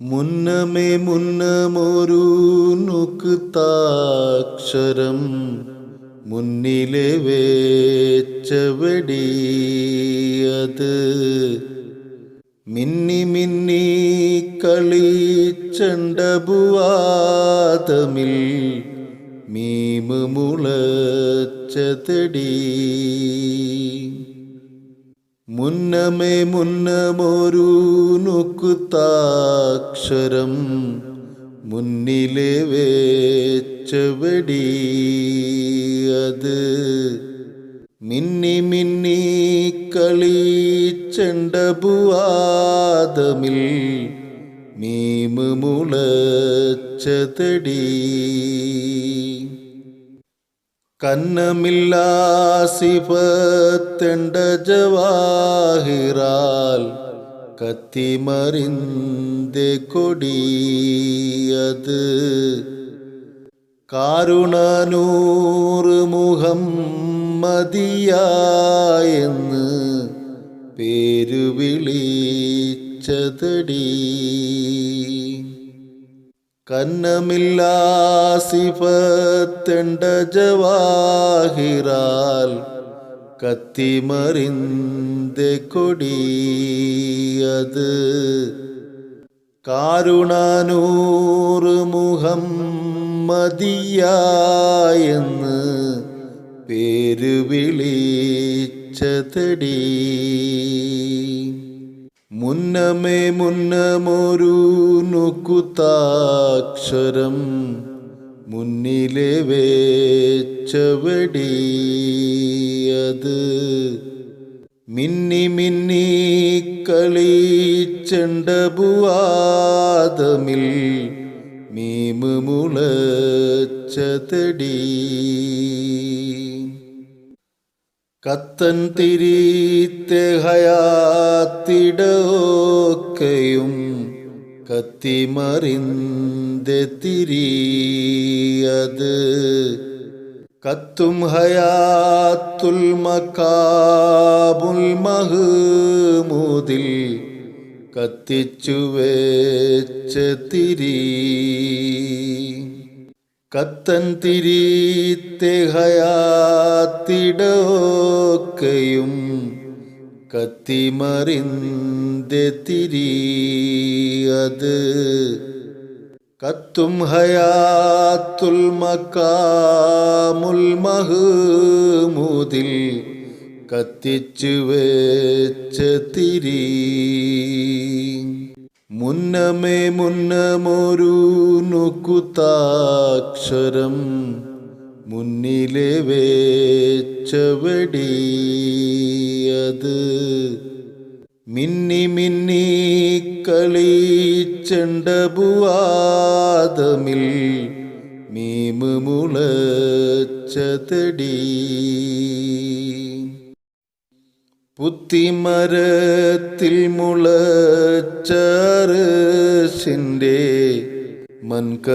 മുന്നമേ മുന്നമൊരു നുക്കുത്താക്ഷരം മുന്നിലെ വേച്ചവടിയത് മിന്നി മിന്നി കളിച്ചണ്ടപുവാതമിൽ മീമ് മുളച്ചതടി. മുന്നമേ മുന്നമൊരു നുക്കുത്താക്ഷരം മുന്നിലെ വേച്ചവടി അത് മിന്നി മിന്നി കളിച്ചണ്ടബുവാതമിൽ മീമ് മുളച്ചതടി. കന്നമില്ലാസിഫത്തെണ്ട ജവാഹിറാൽ കത്തിമറിന്റെ കൊടിയത്. കാരുണനൂറ് മുഹമ്മദിയായെന്ന് പേരു വിളിച്ചതടി കന്നമില്ലാസിഫത്തെണ്ട ജവാഹിറാൽ കത്തിമറിന്ത് കൊടിയത്. കാരുണാനൂറ് മുഖം മതിയായെന്ന് പേര് വിളിച്ചതടി മുന്നമേ മുന്നമൊരു നുക്കുതാക്ഷരം മുന്നിലെ വേച്ചവടിയത്. മിന്നി മിന്നി കളിച്ചണ്ടബുവാതമിൽ മീമു മുളച്ചതടി. കത്തൻ തിരീത്തെ ഹയാത്തിടൊക്കെയും കത്തിമറിന്തെ തിരിയത്. കത്തും ഹയാത്തുൽ മക്കാബുൽ മഹ്മൂദിൽ കത്തിച്ചു വെച്ച് തിരി കത്തൻ തിരീത്തെ ഹയാത്തിടൊക്കെയും കത്തിമറിന്തെ തിരിയത്. കത്തും ഹയാത്തുൽ മക്കാമുൽ കത്തിച്ചു വെച്ച തിരി മുന്നമേ മുന്നമൊരു നുക്കുത്താക്ഷരം മുന്നിലെ വേച്ചവടിയത്. മിന്നി മിന്നി കളിച്ചണ്ടബുവാതമിൽ മീമ് മുളച്ചതടി. പുത്തിമരത്തിൽ മുളച്ചറിന്റെ മൺകയറിട്ട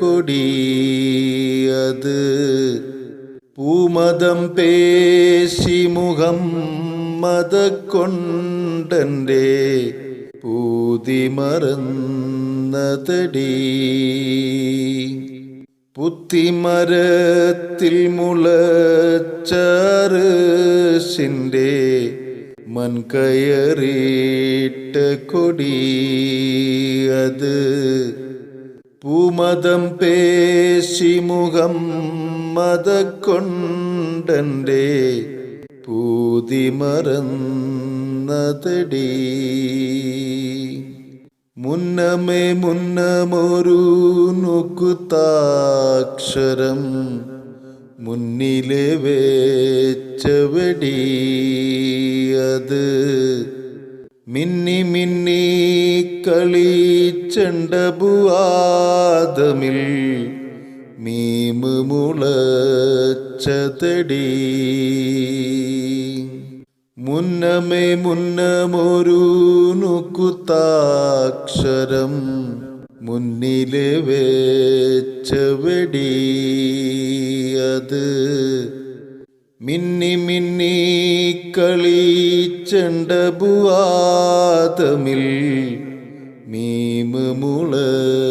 കൊടിയത് പൂമതം പേശി മുഖം മതക്കൊണ്ടന്റെ പൂതി മറന്നതടി. പുത്തിമരത്തിൽ മുളച്ചറിന്റെ കൊടി കൊടിയത് പൂമതം പേശി മുഖം പൂതി മറന്നതടി. മുന്നമേ മുന്നമൊരു നുക്കുത്താക്ഷരം മുന്നിലെ വേച്ചവടി അത് മിന്നി മിന്നി കളിച്ചണ്ടപുവാദമിൽ മീമു മുളച്ചതടി. മുന്നമേ മുന്നമൊരു നുക്കുത്താക്ഷരം മുന്നിലെ വേച്ചവടിയത് മിന്നി മിന്നി കളിച്ചണ്ട ഭുവാതമിൽ മീമ മുളച്ചതടി.